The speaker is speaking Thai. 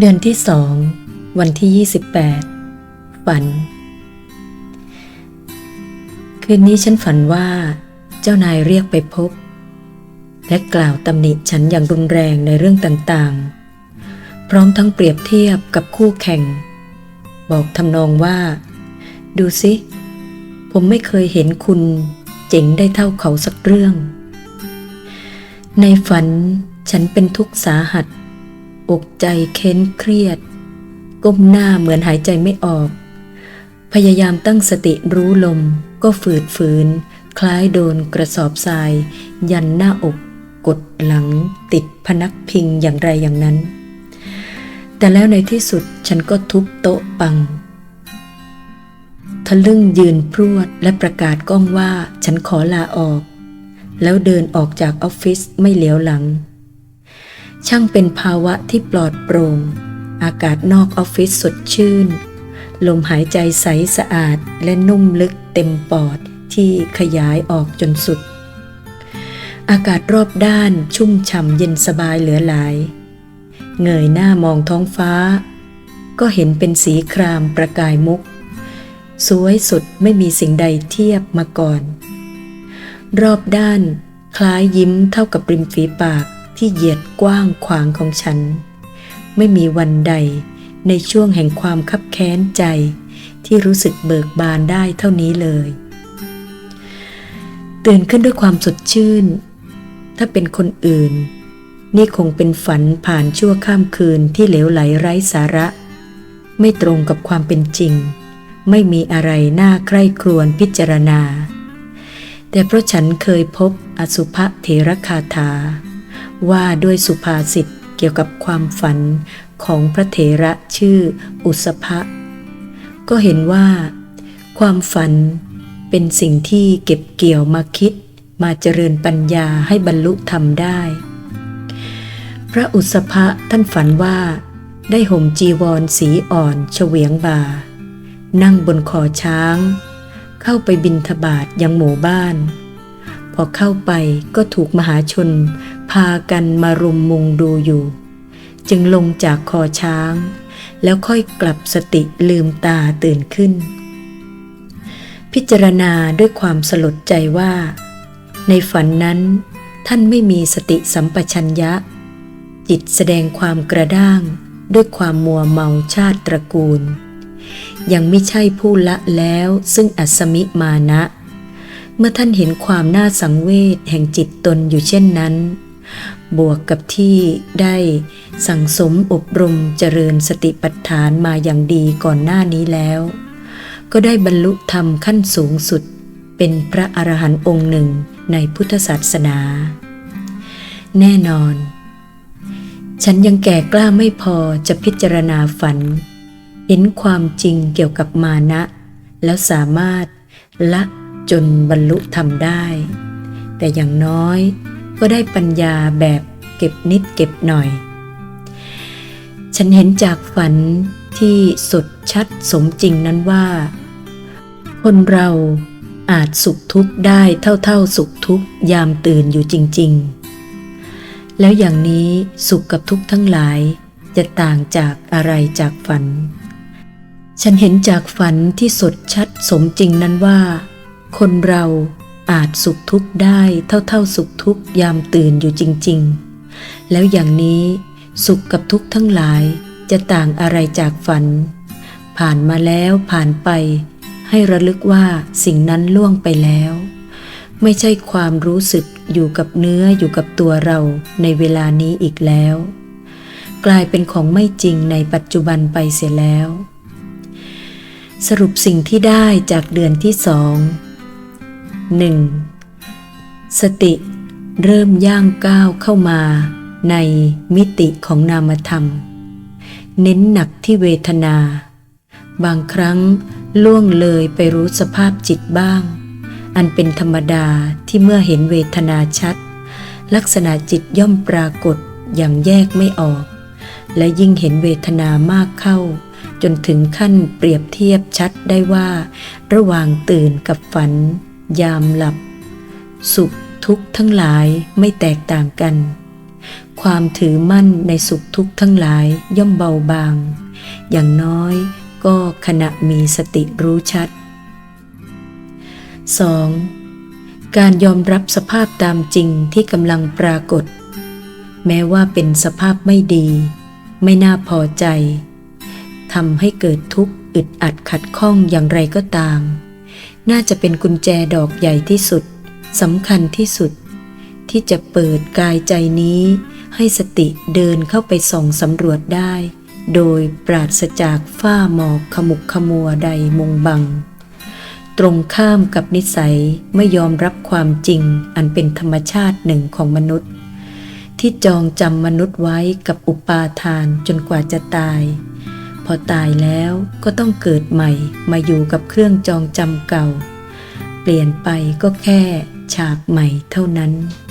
เดือนที่สอง วันที่ 28 ฝัน คืนนี้ฉันฝันว่า เจ้านายเรียกไปพบ และกล่าวตำหนิฉันอย่างรุนแรงในเรื่องต่างๆ พร้อมทั้งเปรียบเทียบกับคู่แข่ง บอกทำนองว่า ดูสิ ผมไม่เคยเห็นคุณเจ๋งได้เท่าเขาสักเรื่อง ในฝันฉันเป็นทุกข์สาหัส อกใจเค้นเครียด ก้มหน้าเหมือนหายใจไม่ออก พยายามตั้งสติรู้ลมก็ฝืดฝืน คล้ายโดนกระสอบทราย ยันหน้าอก กดหลัง ติดพนักพิงอย่างไรอย่างนั้น แต่แล้วในที่สุดฉันก็ทุบโต๊ะปัง ทะลึ่งยืนพรวดและประกาศก้องว่าฉันขอลาออก แล้วเดินออกจากออฟฟิศไม่เหลียวหลัง ช่างเป็นภาวะที่ปลอดโปร่ง อากาศนอกออฟฟิศสดชื่น ลมหายใจใสสะอาดและนุ่มลึกเต็มปอดที่ขยายออกจนสุด อากาศรอบด้านชุ่มฉ่ำเย็นสบายเหลือหลาย เงยหน้ามองท้องฟ้า ก็เห็นเป็นสีครามประกายมุก สวยสุดไม่มีสิ่งใดเทียบมาก่อน รอบด้านคล้ายยิ้มเท่ากับริมฝีปาก ที่เหยียดกว้างขวางของฉัน ไม่มีวันใดในช่วงแห่งความคับแค้นใจ ที่รู้สึกเบิกบานได้เท่านี้เลย ตื่นขึ้นด้วยความสดชื่น ถ้าเป็นคนอื่น นี่คงเป็นฝันผ่านชั่วข้ามคืนที่เหลวไหลไร้สาระ ไม่ตรงกับความเป็นจริง ไม่มีอะไรน่าใคร่ครวญพิจารณา แต่เพราะฉันเคยพบอสุภเถรคาถา ว่าด้วยสุภาษิตเกี่ยวกับความฝันของพระเถระชื่ออุสภะก็เห็นว่า ความฝันเป็นสิ่งที่เก็บเกี่ยวมาคิดมาเจริญปัญญาให้บรรลุธรรมได้ พระอุสภะท่านฝันว่า ได้ห่มจีวรสีอ่อนเฉวียงบ่า นั่งบนคอช้าง เข้าไปบินทบาทยังหมู่บ้าน พอเข้าไปก็ถูกมหาชน พากันมารุมมุงดูอยู่ จึงลงจากคอช้าง แล้วค่อยกลับสติลืมตาตื่นขึ้น พิจารณาด้วยความสลดใจว่า ในฝันนั้น ท่านไม่มีสติสัมปชัญญะ จิตแสดงความกระด้างด้วยความมัวเมาชาติตระกูล ยังไม่ใช่ผู้ละแล้วซึ่งอัศมิมานะ เมื่อท่านเห็นความน่าสังเวชแห่งจิตตนอยู่เช่นนั้น บวกกับที่ได้สั่งสมอบรมเจริญสติปัฏฐานมาอย่างดีก่อนหน้านี้แล้ว ก็ได้บรรลุธรรมขั้นสูงสุด เป็นพระอรหันต์องค์หนึ่งในพุทธศาสนา แน่นอน ฉันยังแก่กล้าไม่พอจะพิจารณาฝัน เห็นความจริงเกี่ยวกับมานะ แล้วสามารถละ จนบรรลุธรรมได้ แต่อย่างน้อยก็ได้ปัญญาแบบเก็บนิดเก็บหน่อย ฉันเห็นจากฝันที่สดชัดสมจริงนั้นว่า คนเราอาจสุขทุกข์ได้เท่าๆสุขทุกข์ยามตื่นอยู่จริง ๆ แล้วอย่างนี้สุขกับทุกข์ทั้งหลายจะต่างจากอะไรจากฝัน ฉันเห็นจากฝันที่สดชัดสมจริงนั้นว่า คนเราอาจสุขทุกข์ได้เท่าๆสุขทุกข์ยามตื่นอยู่จริง ๆ แล้วอย่างนี้สุขกับทุกข์ทั้งหลายจะต่างอะไรจากฝัน ผ่านมาแล้วผ่านไป ให้ระลึกว่าสิ่งนั้นล่วงไปแล้ว ไม่ใช่ความรู้สึกอยู่กับเนื้ออยู่กับตัวเราในเวลานี้อีกแล้ว กลายเป็นของไม่จริงในปัจจุบันไปเสียแล้ว สรุปสิ่งที่ได้จากเดือนที่สอง 1. สติเริ่มย่างก้าวเข้ามาในมิติของนามธรรม เน้นหนักที่เวทนา บางครั้งล่วงเลยไปรู้สภาพจิตบ้าง อันเป็นธรรมดาที่เมื่อเห็นเวทนาชัด ลักษณะจิตย่อมปรากฏอย่างแยกไม่ออก และยิ่งเห็นเวทนามากเข้า จนถึงขั้นเปรียบเทียบชัดได้ว่า ระหว่างตื่นกับฝัน ยามหลับ สุขทุกข์ทั้งหลายไม่แตกต่างกัน ความถือมั่นในสุขทุกข์ทั้งหลายย่อมเบาบาง อย่างน้อยก็ขณะมีสติรู้ชัด 2. การยอมรับสภาพตามจริงที่กำลังปรากฏ แม้ว่าเป็นสภาพไม่ดี ไม่น่าพอใจทำให้เกิดทุกข์อึดอัดขัดข้องอย่างไรก็ตาม น่าจะเป็นกุญแจดอกใหญ่ที่สุดสำคัญที่สุด ที่จะเปิดกายใจนี้ ให้สติเดินเข้าไปส่องสำรวจได้ โดยปราศจากฝ้าหมอกขมุกขมัวใดมุงบัง ตรงข้ามกับนิสัยไม่ยอมรับความจริงอันเป็นธรรมชาติหนึ่งของมนุษย์ ที่จองจำมนุษย์ไว้กับอุปาทานจนกว่าจะตาย พอตายแล้วก็ต้องเกิดใหม่มาอยู่กับเครื่องจองจำเก่า เปลี่ยนไปก็แค่ฉากใหม่เท่านั้น「